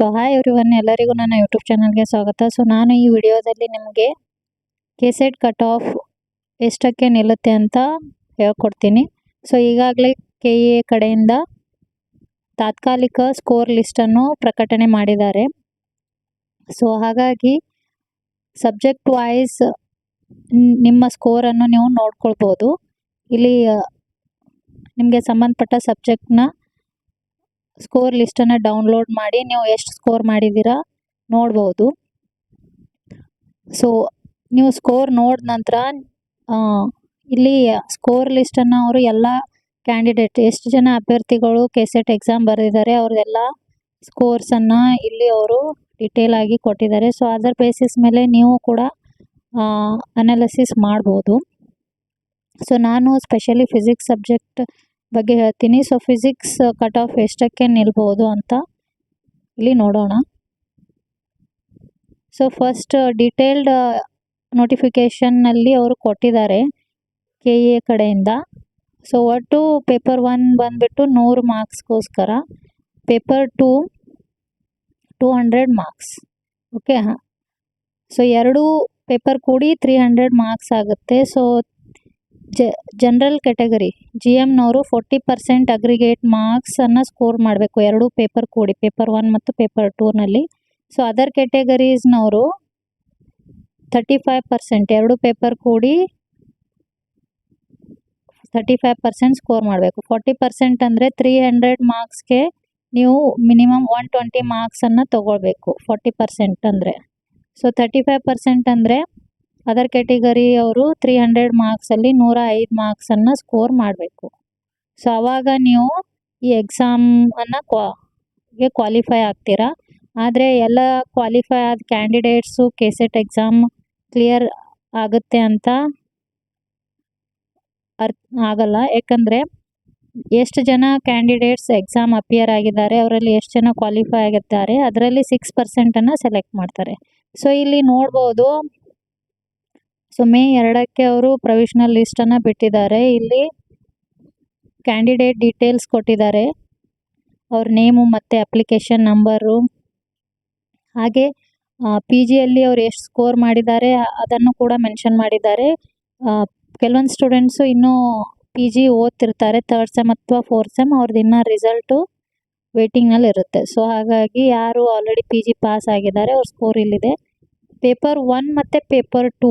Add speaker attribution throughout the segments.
Speaker 1: So hi ಎಲ್ಲರಿಗೂ ನನ್ನ YouTube ಚಾನಲ್ಗೆ ಸ್ವಾಗತ. ಸೊ ನಾನು ಈ ವಿಡಿಯೋದಲ್ಲಿ ನಿಮಗೆ ಕೆಸೆಟ್ ಕಟ್ ಆಫ್ ಎಷ್ಟಕ್ಕೆ ನಿಲ್ಲುತ್ತೆ ಅಂತ ಹೇಳ್ಕೊಡ್ತೀನಿ. ಸೊ ಈಗಾಗಲೇ ಕೆ ಎ ಕಡೆಯಿಂದ ತಾತ್ಕಾಲಿಕ ಸ್ಕೋರ್ ಲಿಸ್ಟನ್ನು ಪ್ರಕಟಣೆ ಮಾಡಿದ್ದಾರೆ. ಸೊ ಹಾಗಾಗಿ ಸಬ್ಜೆಕ್ಟ್ ವೈಸ್ ನಿಮ್ಮ ಸ್ಕೋರನ್ನು ನೀವು ನೋಡ್ಕೊಳ್ಬೋದು. ಇಲ್ಲಿ ನಿಮಗೆ ಸಂಬಂಧಪಟ್ಟ ಸಬ್ಜೆಕ್ಟ್ನ ಸ್ಕೋರ್ ಲಿಸ್ಟನ್ನು ಡೌನ್ಲೋಡ್ ಮಾಡಿ ನೀವು ಎಷ್ಟು ಸ್ಕೋರ್ ಮಾಡಿದ್ದೀರಾ ನೋಡ್ಬೋದು. ಸೊ ನೀವು ಸ್ಕೋರ್ ನೋಡಿದ ನಂತರ ಇಲ್ಲಿ ಸ್ಕೋರ್ ಲಿಸ್ಟನ್ನು ಅವರು ಎಲ್ಲ ಕ್ಯಾಂಡಿಡೇಟ್ ಎಷ್ಟು ಜನ ಅಭ್ಯರ್ಥಿಗಳು ಕೆಸೆಟ್ ಎಕ್ಸಾಮ್ ಬರೆದಿದ್ದಾರೆ ಅವ್ರದ್ದೆಲ್ಲ ಸ್ಕೋರ್ಸನ್ನು ಇಲ್ಲಿ ಅವರು ಡಿಟೇಲ್ ಆಗಿ ಕೊಟ್ಟಿದ್ದಾರೆ. ಸೊ ಅದರ ಬೇಸಿಸ್ ಮೇಲೆ ನೀವು ಕೂಡ ಅನಾಲಿಸಿಸ್ ಮಾಡ್ಬೋದು. ಸೊ ನಾನು ಸ್ಪೆಷಲಿ ಫಿಸಿಕ್ಸ್ ಸಬ್ಜೆಕ್ಟ್ ಬಗ್ಗೆ ಹೇಳ್ತೀನಿ. ಸೊ ಫಿಸಿಕ್ಸ್ ಕಟ್ ಆಫ್ ಎಷ್ಟಕ್ಕೆ ನಿಲ್ಬೋದು ಅಂತ ಇಲ್ಲಿ ನೋಡೋಣ. ಸೊ ಫಸ್ಟ್ ಡಿಟೇಲ್ಡ್ ನೋಟಿಫಿಕೇಷನ್ನಲ್ಲಿ ಅವರು ಕೊಟ್ಟಿದ್ದಾರೆ ಕೆ ಎ ಕಡೆಯಿಂದ. ಸೊ ಒಟ್ಟು ಪೇಪರ್ ಒನ್ ಬಂದುಬಿಟ್ಟು ನೂರು ಮಾರ್ಕ್ಸ್ಗೋಸ್ಕರ paper two two hundred marks. Okay ಹಾಂ? ಸೊ ಎರಡೂ ಪೇಪರ್ ಕೂಡಿ ತ್ರೀ ಹಂಡ್ರೆಡ್ ಮಾರ್ಕ್ಸ್ ಆಗುತ್ತೆ. ಸೊ ಜ ಜನರಲ್ ಕ್ಯಾಟಗರಿ ಜಿ ಎಮ್ನವರು ಫೋರ್ಟಿ ಪರ್ಸೆಂಟ್ ಅಗ್ರಿಗೇಟ್ ಮಾರ್ಕ್ಸನ್ನು ಸ್ಕೋರ್ ಮಾಡಬೇಕು. ಎರಡೂ ಪೇಪರ್ ಕೂಡಿ ಪೇಪರ್ ಒನ್ ಮತ್ತು ಪೇಪರ್ ಟೂನಲ್ಲಿ ಸೊ ಅದರ್ ಕ್ಯಾಟಗರೀಸ್ನವರು ತರ್ಟಿ ಫೈವ್ ಪರ್ಸೆಂಟ್ ಎರಡು ಪೇಪರ್ ಕೂಡಿ ತರ್ಟಿ ಫೈವ್ ಪರ್ಸೆಂಟ್ ಸ್ಕೋರ್ ಮಾಡಬೇಕು. ಫೋರ್ಟಿ ಪರ್ಸೆಂಟ್ ಅಂದರೆ ತ್ರೀ ಹಂಡ್ರೆಡ್ ಮಾರ್ಕ್ಸ್ಗೆ ನೀವು ಮಿನಿಮಮ್ ಒನ್ ಟ್ವೆಂಟಿ ಮಾರ್ಕ್ಸನ್ನು ತೊಗೊಳ್ಬೇಕು. ಫೋರ್ಟಿ ಪರ್ಸೆಂಟ್ ಅಂದರೆ. ಸೊ ತರ್ಟಿ ಫೈವ್ ಪರ್ಸೆಂಟ್ ಅಂದರೆ ಅದರ್ ಕ್ಯಾಟಗರಿ ಅವರು ತ್ರೀ ಹಂಡ್ರೆಡ್ ಮಾರ್ಕ್ಸಲ್ಲಿ ನೂರ ಐದು ಮಾರ್ಕ್ಸನ್ನು ಸ್ಕೋರ್ ಮಾಡಬೇಕು. ಸೊ ಅವಾಗ ನೀವು ಈ ಎಕ್ಸಾಮನ್ನು ಕ್ವಾಗೆ ಕ್ವಾಲಿಫೈ ಆಗ್ತೀರಾ? ಆದರೆ ಎಲ್ಲ ಕ್ವಾಲಿಫೈ ಆದ ಕ್ಯಾಂಡಿಡೇಟ್ಸು ಕೆಸೆಟ್ ಎಕ್ಸಾಮ್ ಕ್ಲಿಯರ್ ಆಗುತ್ತೆ ಅಂತ ಅರ್ಥ ಆಗಲ್ಲ. ಯಾಕಂದರೆ ಎಷ್ಟು ಜನ ಕ್ಯಾಂಡಿಡೇಟ್ಸ್ ಎಕ್ಸಾಮ್ ಅಪಿಯರ್ ಆಗಿದ್ದಾರೆ, ಅವರಲ್ಲಿ ಎಷ್ಟು ಜನ ಕ್ವಾಲಿಫೈ ಆಗಿದ್ದಾರೆ, ಅದರಲ್ಲಿ ಸಿಕ್ಸ್ ಪರ್ಸೆಂಟನ್ನು ಸೆಲೆಕ್ಟ್ ಮಾಡ್ತಾರೆ. ಸೊ ಇಲ್ಲಿ ನೋಡ್ಬೋದು ಸೊ ಮೇ ಎರಡಕ್ಕೆ ಅವರು ಪ್ರೊವಿಷನಲ್ ಲಿಸ್ಟನ್ನು ಬಿಟ್ಟಿದ್ದಾರೆ. ಇಲ್ಲಿ ಕ್ಯಾಂಡಿಡೇಟ್ ಡೀಟೇಲ್ಸ್ ಕೊಟ್ಟಿದ್ದಾರೆ. ಅವ್ರ ನೇಮು ಮತ್ತು ಅಪ್ಲಿಕೇಶನ್ ನಂಬರು ಹಾಗೆ ಪಿ ಜಿಯಲ್ಲಿ ಅವ್ರು ಎಷ್ಟು ಸ್ಕೋರ್ ಮಾಡಿದ್ದಾರೆ, ಅದನ್ನು ಕೂಡ ಮೆನ್ಷನ್ ಮಾಡಿದ್ದಾರೆ. ಕೆಲವೊಂದು ಸ್ಟೂಡೆಂಟ್ಸು ಇನ್ನೂ ಪಿ ಜಿ ಓದ್ತಿರ್ತಾರೆ ಥರ್ಡ್ ಸೆಮ್ ಅಥವಾ ಫೋರ್ತ್ ಸೆಮ್ ಅವ್ರದ್ದು ಇನ್ನೂ ರಿಸಲ್ಟು ವೇಟಿಂಗ್ನಲ್ಲಿ ಇರುತ್ತೆ. ಸೊ ಹಾಗಾಗಿ ಯಾರು ಆಲ್ರೆಡಿ ಪಿ ಜಿ ಪಾಸ್ ಆಗಿದ್ದಾರೆ, ಅವ್ರ ಸ್ಕೋರ್ ಇಲ್ಲಿದೆ. ಪೇಪರ್ ಒನ್ ಮತ್ತು paper two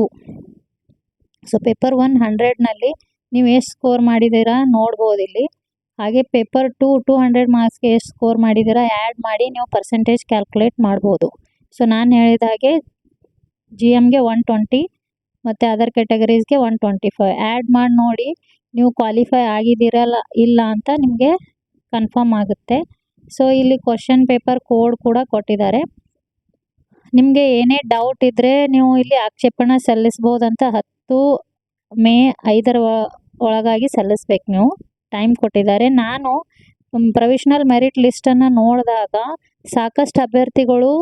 Speaker 1: so paper one ಹಂಡ್ರೆಡ್ನಲ್ಲಿ ನೀವು ಎಷ್ಟು ಸ್ಕೋರ್ ಮಾಡಿದ್ದೀರಾ ನೋಡ್ಬೋದು ಇಲ್ಲಿ. ಹಾಗೆ ಪೇಪರ್ ಟು ಟೂ ಹಂಡ್ರೆಡ್ ಮಾರ್ಕ್ಸ್ಗೆ ಎಷ್ಟು ಸ್ಕೋರ್ ಮಾಡಿದ್ದೀರಾ ಆ್ಯಡ್ ಮಾಡಿ ನೀವು ಪರ್ಸೆಂಟೇಜ್ ಕ್ಯಾಲ್ಕುಲೇಟ್ ಮಾಡ್ಬೋದು. ಸೊ ನಾನು ಹೇಳಿದ ಹಾಗೆ ಜಿ ಎಮ್ಗೆ ಒನ್ ಟ್ವೆಂಟಿ ಮತ್ತು ಅದರ್ ಕ್ಯಾಟಗರೀಸ್ಗೆ ಒನ್ ಟ್ವೆಂಟಿ ಫೈವ್ ಆ್ಯಡ್ ಮಾಡಿ ನೋಡಿ ನೀವು ಕ್ವಾಲಿಫೈ ಆಗಿದ್ದೀರಲ್ಲ ಇಲ್ಲ ಅಂತ ನಿಮಗೆ ಕನ್ಫರ್ಮ್ ಆಗುತ್ತೆ. ಸೊ ಇಲ್ಲಿ ಕ್ವಶನ್ ಪೇಪರ್ ಕೋಡ್ ಕೂಡ ಕೊಟ್ಟಿದ್ದಾರೆ. ನಿಮಗೆ ಏನೇ ಡೌಟ್ ಇದ್ದರೆ ನೀವು ಇಲ್ಲಿ ಆಕ್ಷೇಪಣೆ ಸಲ್ಲಿಸ್ಬೋದಂತ ಹತ್ತು ಮೇ ಐದರ ಒಳಗಾಗಿ ಸಲ್ಲಿಸ್ಬೇಕು ನೀವು. ಟೈಮ್ ಕೊಟ್ಟಿದ್ದಾರೆ. ನಾನು ಪ್ರೊವಿಷನಲ್ ಮೆರಿಟ್ ಲಿಸ್ಟನ್ನು ನೋಡಿದಾಗ ಸಾಕಷ್ಟು ಅಭ್ಯರ್ಥಿಗಳು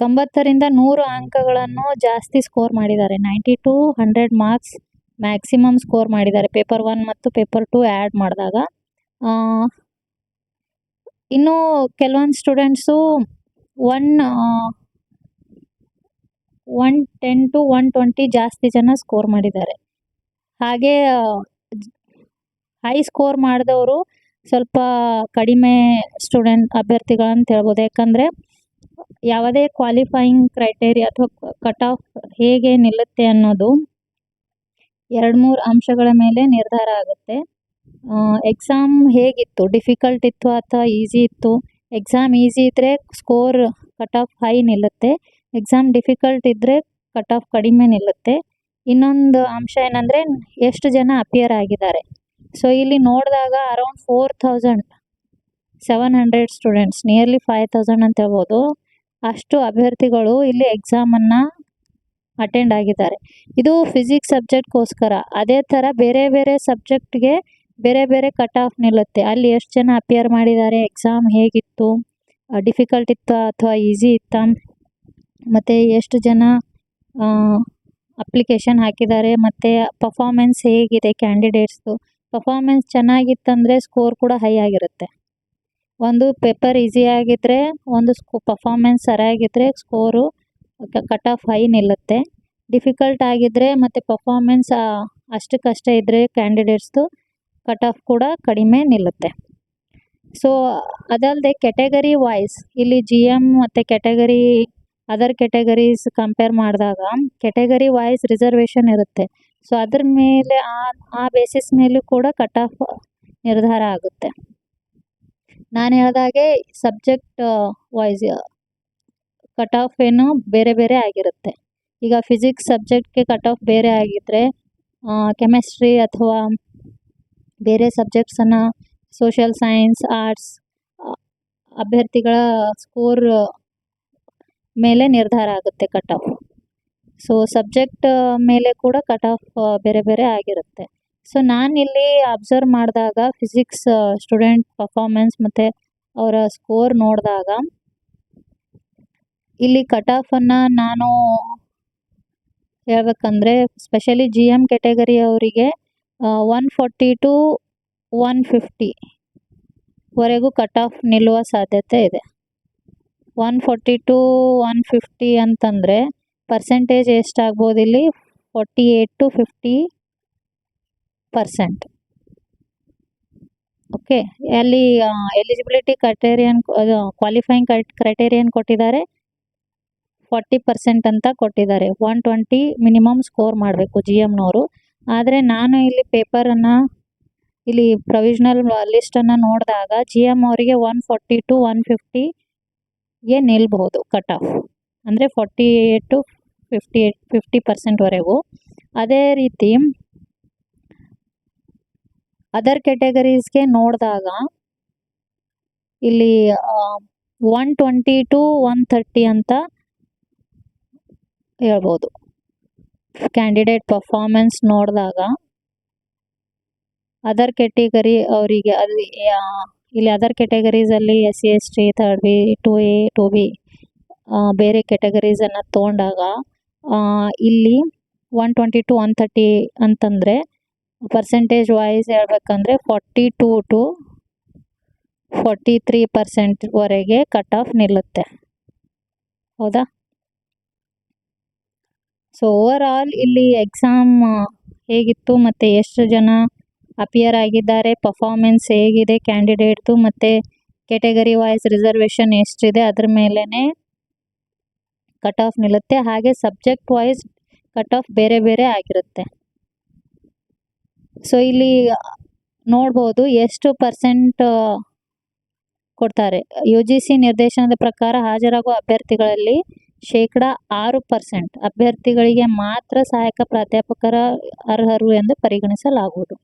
Speaker 1: ತೊಂಬತ್ತರಿಂದ ನೂರು ಅಂಕಗಳನ್ನು ಜಾಸ್ತಿ ಸ್ಕೋರ್ ಮಾಡಿದ್ದಾರೆ. Ninety to hundred marks maximum score ಮಾಡಿದ್ದಾರೆ. ಪೇಪರ್ ಒನ್ ಮತ್ತು ಪೇಪರ್ ಟು ಆ್ಯಡ್ ಮಾಡಿದಾಗ. ಇನ್ನು ಕೆಲವೊಂದು students one one ten to one twenty ಜಾಸ್ತಿ ಜನ ಸ್ಕೋರ್ ಮಾಡಿದ್ದಾರೆ. ಹಾಗೆ ಹೈ ಸ್ಕೋರ್ ಮಾಡಿದವರು ಸ್ವಲ್ಪ ಕಡಿಮೆ ಸ್ಟೂಡೆಂಟ್ ಅಭ್ಯರ್ಥಿಗಳಂತ ಹೇಳ್ಬೋದು. ಯಾಕಂದರೆ, ಯಾವುದೇ ಕ್ವಾಲಿಫೈಯಿಂಗ್ ಕ್ರೈಟೇರಿಯಾ ಅಥವಾ ಕಟ್ ಆಫ್ ಹೇಗೆ ನಿಲ್ಲುತ್ತೆ ಅನ್ನೋದು ಎರಡು ಮೂರು ಅಂಶಗಳ ಮೇಲೆ ನಿರ್ಧಾರ ಆಗುತ್ತೆ. ಎಕ್ಸಾಮ್ ಹೇಗಿತ್ತು? ಡಿಫಿಕಲ್ಟ್ ಇತ್ತು ಅಥವಾ ಈಸಿ ಇತ್ತು? ಎಕ್ಸಾಮ್ ಈಸಿ ಇದ್ದರೆ ಸ್ಕೋರ್ ಕಟ್ ಆಫ್ ಹೈ ನಿಲ್ಲುತ್ತೆ. ಎಕ್ಸಾಮ್ ಡಿಫಿಕಲ್ಟ್ ಇದ್ದರೆ ಕಟ್ ಆಫ್ ಕಡಿಮೆ ನಿಲ್ಲುತ್ತೆ. ಇನ್ನೊಂದು ಅಂಶ ಏನಂದರೆ ಎಷ್ಟು ಜನ ಅಪಿಯರ್ ಆಗಿದ್ದಾರೆ. ಸೊ ಇಲ್ಲಿ ನೋಡಿದಾಗ around four thousand seven hundred students nearly five thousand ಅಂತ ಹೇಳ್ಬೋದು. ಅಷ್ಟು ಅಭ್ಯರ್ಥಿಗಳು ಇಲ್ಲಿ ಎಕ್ಸಾಮನ್ನು ಅಟೆಂಡ್ ಆಗಿದ್ದಾರೆ. ಇದು ಫಿಸಿಕ್ಸ್ ಸಬ್ಜೆಕ್ಟ್ಗೋಸ್ಕರ ಅದೇ ಥರ ಬೇರೆ ಬೇರೆ ಸಬ್ಜೆಕ್ಟ್ಗೆ ಬೇರೆ ಬೇರೆ ಕಟ್ ಆಫ್ ನಿಲ್ಲುತ್ತೆ. ಅಲ್ಲಿ ಎಷ್ಟು ಜನ ಅಪಿಯರ್ ಮಾಡಿದ್ದಾರೆ? ಎಕ್ಸಾಮ್ ಹೇಗಿತ್ತು? ಡಿಫಿಕಲ್ಟ್ ಇತ್ತಾ ಅಥವಾ ಈಸಿ ಇತ್ತಾ? ಮತ್ತು ಎಷ್ಟು ಜನ ಅಪ್ಲಿಕೇಶನ್ ಹಾಕಿದ್ದಾರೆ, ಮತ್ತು ಪರ್ಫಾರ್ಮೆನ್ಸ್ ಹೇಗಿದೆ ಕ್ಯಾಂಡಿಡೇಟ್ಸ್ದು ಪಫಾಮೆನ್ಸ್ ಚೆನ್ನಾಗಿತ್ತಂದರೆ ಸ್ಕೋರ್ ಕೂಡ ಹೈ ಆಗಿರುತ್ತೆ. ಒಂದು ಪೇಪರ್ ಈಸಿ ಆಗಿದ್ದರೆ ಒಂದು ಸ್ಕೋ ಪರ್ಫಾಮೆನ್ಸ್ ಸರಿಯಾಗಿದ್ದರೆ ಸ್ಕೋರು ಕಟ್ ಆಫ್ ಹೈ ನಿಲ್ಲುತ್ತೆ. ಡಿಫಿಕಲ್ಟ್ ಆಗಿದ್ದರೆ ಮತ್ತು ಪಫಾಮೆನ್ಸ್ ಅಷ್ಟಕ್ಕಷ್ಟೇ ಇದ್ದರೆ ಕ್ಯಾಂಡಿಡೇಟ್ಸ್ದು ಕಟ್ ಆಫ್ ಕೂಡ ಕಡಿಮೆ ನಿಲ್ಲುತ್ತೆ. ಸೊ ಅದಲ್ಲದೆ ಕೆಟಗರಿ ವೈಸ್ ಇಲ್ಲಿ ಜಿ ಎಂ ಮತ್ತು ಕೆಟಗರಿ ಅದರ್ ಕೆಟಗರೀಸ್ ಕಂಪೇರ್ ಮಾಡಿದಾಗ ಕೆಟಗರಿ ವೈಸ್ ರಿಸರ್ವೇಶನ್ ಇರುತ್ತೆ. ಸೊ ಅದ್ರ ಮೇಲೆ ಆ ಆ ಬೇಸಿಸ್ ಮೇಲೂ ಕೂಡ ಕಟ್ ಆಫ್ ನಿರ್ಧಾರ ಆಗುತ್ತೆ. ನಾನು ಹೇಳ್ದಾಗೆ ಸಬ್ಜೆಕ್ಟ್ ವೈಸ್ ಕಟ್ ಆಫ್ ಏನು ಬೇರೆ ಬೇರೆ ಆಗಿರುತ್ತೆ. ಈಗ ಫಿಸಿಕ್ಸ್ ಸಬ್ಜೆಕ್ಟ್ಗೆ ಕಟ್ ಆಫ್ ಬೇರೆ ಆಗಿದ್ದರೆ ಕೆಮಿಸ್ಟ್ರಿ ಅಥವಾ ಬೇರೆ ಸಬ್ಜೆಕ್ಟ್ಸನ್ನು ಸೋಷಿಯಲ್ ಸೈನ್ಸ್ ಆರ್ಟ್ಸ್ ಅಭ್ಯರ್ಥಿಗಳ ಸ್ಕೋರ್ ಮೇಲೆ ನಿರ್ಧಾರ ಆಗುತ್ತೆ ಕಟ್ ಆಫ್ ಸೊ ಸಬ್ಜೆಕ್ಟ್ ಮೇಲೆ ಕೂಡ ಕಟ್ ಆಫ್ ಬೇರೆ ಬೇರೆ ಆಗಿರುತ್ತೆ. ಸೊ ನಾನಿಲ್ಲಿ ಅಬ್ಸರ್ವ್ ಮಾಡಿದಾಗ ಫಿಸಿಕ್ಸ್ ಸ್ಟೂಡೆಂಟ್ ಪರ್ಫಾರ್ಮೆನ್ಸ್ ಮತ್ತು ಅವರ ಸ್ಕೋರ್ ನೋಡಿದಾಗ ಇಲ್ಲಿ ಕಟ್ ಆಫನ್ನು ನಾನು ಹೇಳ್ಬೇಕಂದ್ರೆ ಸ್ಪೆಷಲಿ ಜಿ ಎಂ ಕೆಟಗರಿ ಅವರಿಗೆ one forty to one fifty ವರೆಗೂ ಕಟ್ ಆಫ್ ನಿಲ್ಲುವ ಸಾಧ್ಯತೆ ಇದೆ. One forty to one fifty ಅಂತಂದರೆ ಪರ್ಸೆಂಟೇಜ್ ಎಷ್ಟಾಗ್ಬೋದು ಇಲ್ಲಿ? Forty eight to fifty percent okay ಅಲ್ಲಿ ಎಲಿಜಿಬಿಲಿಟಿ ಕ್ರೈಟೇರಿಯನ್ ಕ್ವಾಲಿಫೈಯಿಂಗ್ ಕ್ರೈಟೇರಿಯನ್ ಕೊಟ್ಟಿದ್ದಾರೆ. ಫಾರ್ಟಿ ಪರ್ಸೆಂಟ್ ಅಂತ ಕೊಟ್ಟಿದ್ದಾರೆ. ಒನ್ ಟ್ವೆಂಟಿ ಮಿನಿಮಮ್ ಸ್ಕೋರ್ ಮಾಡಬೇಕು ಜಿ ಎಮ್ನವರು ಆದರೆ ನಾನು ಇಲ್ಲಿ ಪೇಪರನ್ನು, ಇಲ್ಲಿ ಪ್ರೊವಿಷ್ನಲ್ ಲಿಸ್ಟನ್ನು ನೋಡಿದಾಗ ಜಿ ಎಂ ಅವರಿಗೆ ಒನ್ ಫಾರ್ಟಿ ಟು ಒನ್ ಫಿಫ್ಟಿಗೆ ನಿಲ್ಬಹುದು ಕಟ್ ಆಫ್ ಅಂದರೆ forty eight to fifty eight fifty ಪರ್ಸೆಂಟ್ವರೆಗೂ ಅದೇ ರೀತಿ ಅದರ್ ಕೆಟಗರೀಸ್ಗೆ ನೋಡಿದಾಗ ಇಲ್ಲಿ one twenty to one thirty ಅಂತ ಹೇಳ್ಬೋದು. ಕ್ಯಾಂಡಿಡೇಟ್ ಪರ್ಫಾರ್ಮೆನ್ಸ್ ನೋಡಿದಾಗ ಅದರ್ ಕೆಟಗರಿ ಅವರಿಗೆ ಅಲ್ಲಿ ಇಲ್ಲಿ other ಕೆಟಗರೀಸಲ್ಲಿ S C S T third B two A two B ಬೇರೆ ಕೆಟಗರೀಸನ್ನು ತೊಗೊಂಡಾಗ ಇಲ್ಲಿ one twenty to one thirty ಅಂತಂದರೆ ಪರ್ಸೆಂಟೇಜ್ ವೈಸ್ ಹೇಳ್ಬೇಕಂದ್ರೆ forty to to forty three ಪರ್ಸೆಂಟ್ವರೆಗೆ cut off ನಿಲ್ಲುತ್ತೆ. ಹೌದಾ? ಸೊ ಓವರ್ ಆಲ್ ಇಲ್ಲಿ ಎಕ್ಸಾಮ್ ಹೇಗಿತ್ತು ಮತ್ತು ಎಷ್ಟು ಜನ ಅಪಿಯರ್ ಆಗಿದ್ದಾರೆ ಪರ್ಫಾರ್ಮೆನ್ಸ್ ಹೇಗಿದೆ ಕ್ಯಾಂಡಿಡೇಟ್ದು ಮತ್ತು ಕೆಟಗರಿ ವೈಸ್ ರಿಸರ್ವೇಷನ್ ಎಷ್ಟಿದೆ, ಅದ್ರ ಮೇಲೇ ಕಟ್ ಆಫ್ ನಿಲ್ಲುತ್ತೆ. ಹಾಗೆ ಸಬ್ಜೆಕ್ಟ್ ವೈಸ್ ಕಟ್ ಆಫ್ ಬೇರೆ ಬೇರೆ ಆಗಿರುತ್ತೆ. ಸೊ ಇಲ್ಲಿ ನೋಡ್ಬೋದು ಎಷ್ಟು ಪರ್ಸೆಂಟ್ ಕೊಡ್ತಾರೆ. ಯು ಜಿ ಸಿ ನಿರ್ದೇಶನದ ಪ್ರಕಾರ ಹಾಜರಾಗುವ ಅಭ್ಯರ್ಥಿಗಳಲ್ಲಿ ಶೇಕಡ ಆರು ಪರ್ಸೆಂಟ್ ಅಭ್ಯರ್ಥಿಗಳಿಗೆ ಮಾತ್ರ ಸಹಾಯಕ ಪ್ರಾಧ್ಯಾಪಕರ ಅರ್ಹರು ಎಂದು ಪರಿಗಣಿಸಲಾಗುವುದು.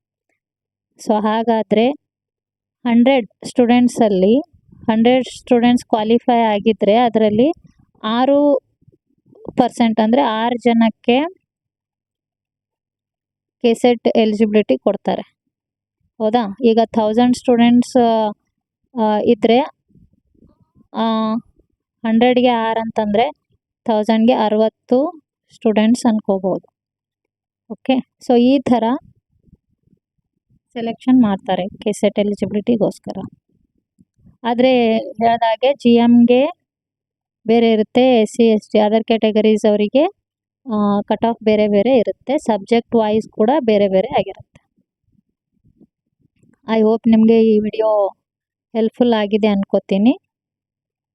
Speaker 1: ಸೊ ಹಾಗಾದರೆ ಹಂಡ್ರೆಡ್ ಸ್ಟೂಡೆಂಟ್ಸಲ್ಲಿ ಹಂಡ್ರೆಡ್ ಸ್ಟೂಡೆಂಟ್ಸ್ ಕ್ವಾಲಿಫೈ ಆಗಿದ್ದರೆ ಅದರಲ್ಲಿ ಆರು ಪರ್ಸೆಂಟ್ ಅಂದರೆ ಆರು ಜನಕ್ಕೆ ಕೆಸೆಟ್ ಎಲಿಜಿಬಿಲಿಟಿ ಕೊಡ್ತಾರೆ. ಹೌದಾ? ಈಗ ಥೌಸಂಡ್ ಸ್ಟೂಡೆಂಟ್ಸ್ ಇದ್ದರೆ ಹಂಡ್ರೆಡ್ಗೆ ಆರು ಅಂತಂದರೆ ಥೌಸಂಡ್ಗೆ ಅರವತ್ತು ಸ್ಟೂಡೆಂಟ್ಸ್ ಅನ್ಕೋಬೋದು. ಓಕೆ ಸೊ ಈ ಥರ ಸೆಲೆಕ್ಷನ್ ಮಾಡ್ತಾರೆ ಕೆ ಸೆಟ್ ಎಲಿಜಿಬಿಲಿಟಿಗೋಸ್ಕರ ಆದರೆ ಹೇಳಿದಾಗೆ ಜಿ ಎಮ್ಗೆ ಬೇರೆ ಇರುತ್ತೆ S C S T other categories ಅವರಿಗೆ ಕಟ್ ಆಫ್ ಬೇರೆ ಬೇರೆ ಇರುತ್ತೆ. ಸಬ್ಜೆಕ್ಟ್ ವೈಸ್ ಕೂಡ ಬೇರೆ ಬೇರೆ ಆಗಿರುತ್ತೆ. ಐ ಹೋಪ್ ನಿಮಗೆ ಈ ವಿಡಿಯೋ ಹೆಲ್ಪ್ಫುಲ್ ಆಗಿದೆ ಅನ್ಕೋತೀನಿ.